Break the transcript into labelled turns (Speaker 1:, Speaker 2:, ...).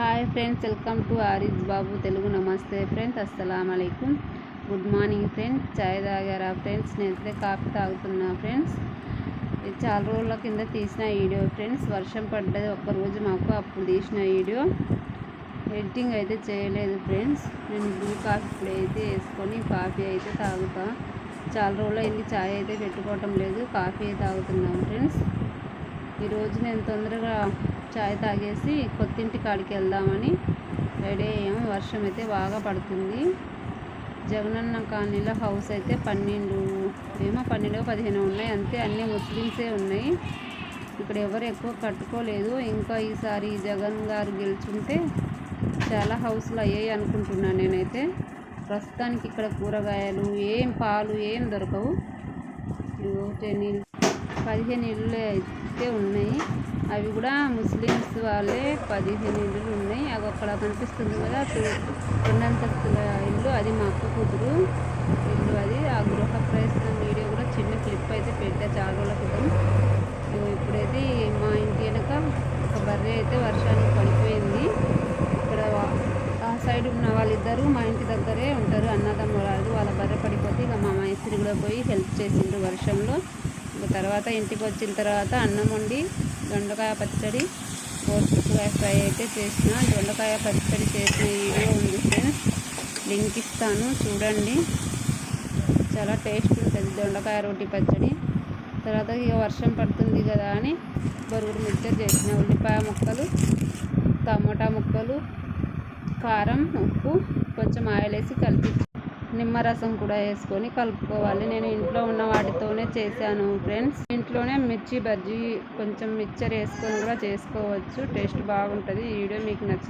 Speaker 1: Hi friends welcome to Ariz Babu Telugu. నమస్తే friends అస్సలం అయికుం గుడ్ మార్నింగ్ ఫ్రెండ్స్ చాయ్ తాగారా ఫ్రెండ్స్? నేనైతే కాఫీ తాగుతున్నా ఫ్రెండ్స్. చాలా రోజుల కింద తీసిన వీడియో ఫ్రెండ్స్. వర్షం పడ్డది ఒక్కరోజు మాకు అప్పుడు తీసిన వీడియో. ఎడిటింగ్ అయితే చేయలేదు ఫ్రెండ్స్. నేను బ్లూ కాఫీ ఇప్పుడు అయితే వేసుకొని కాఫీ అయితే తాగుతా. చాలా రోజులు అయింది చాయ్ అయితే పెట్టుకోవటం లేదు కాఫీ తాగుతున్నాం ఫ్రెండ్స్. ఈరోజు నేను తొందరగా చాయ్ తాగేసి కొత్తింటి కాడికి వెళ్దామని రెడీ అయ్యాము వర్షం అయితే బాగా పడుతుంది. జగనన్న కాలనీలో హౌస్ అయితే పన్నెండు ఏమో పన్నెండు పదిహేను ఉన్నాయి. అంతే అన్నీ ముస్లిమ్సే ఉన్నాయి. ఇక్కడ ఎవరు ఎక్కువ కట్టుకోలేదు. ఇంకా ఈసారి జగన్ గారు గెలుచుంటే చాలా హౌస్లు అయ్యాయి అనుకుంటున్నాను నేనైతే. ప్రస్తుతానికి ఇక్కడ కూరగాయలు ఏం పాలు ఏం దొరకవు. టెన్ పదిహేను ఇళ్ళు అయితే ఉన్నాయి. అవి కూడా ముస్లిమ్స్ వాళ్ళే పదిహేను ఇళ్ళు ఉన్నాయి. అవి అక్కడ కనిపిస్తుంది కదా రెండంతస్తుల ఇల్లు అది మా అక్క కూతురు ఇల్లు అది. ఆ గృహ ప్రవేశం వీడియో కూడా చిన్న క్లిప్ అయితే పెట్టా చాలా రోజుల క్రితం ఇప్పుడైతే మా ఇంటి వెనక ఒక బర్రె అయితే వర్షానికి పడిపోయింది. ఇక్కడ ఆ సైడ్ ఉన్న వాళ్ళిద్దరూ మా ఇంటి దగ్గరే ఉంటారు అన్నదమ్మురాలు ఇక కూడా పోయి హెల్ప్ చేసిండు వర్షంలో. తర్వాత ఇంటికి వచ్చిన తర్వాత అన్నం వండి దొండకాయ పచ్చడి కోసుకాయ ఫ్రై అయితే చేసిన. దొండకాయ పచ్చడి చేసిన వీడియో ఉంది ఫ్రెండ్స్. లింక్ ఇస్తాను చూడండి. చాలా టేస్ట్ ఉంటుంది దొండకాయ రోటి పచ్చడి. తర్వాత ఇక వర్షం పడుతుంది కదా అని బరుగుడు మిక్చర్ చేసిన ఉల్లిపాయ ముక్కలు టమోటా ముక్కలు కారం ఉప్పు కొంచెం ఆయిల్ వేసి కలిపి నిమ్మరసం కూడా వేసుకొని కలుపుకోవాలి. నేను ఇంట్లో ఉన్న వాటితోనే చేశాను ఫ్రెండ్స్ ఇంట్లోనే మిర్చి బజ్జీ కొంచెం మిక్చర్ వేసుకొని కూడా చేసుకోవచ్చు. టేస్ట్ బాగుంటుంది. ఈ వీడియో మీకు నచ్చింది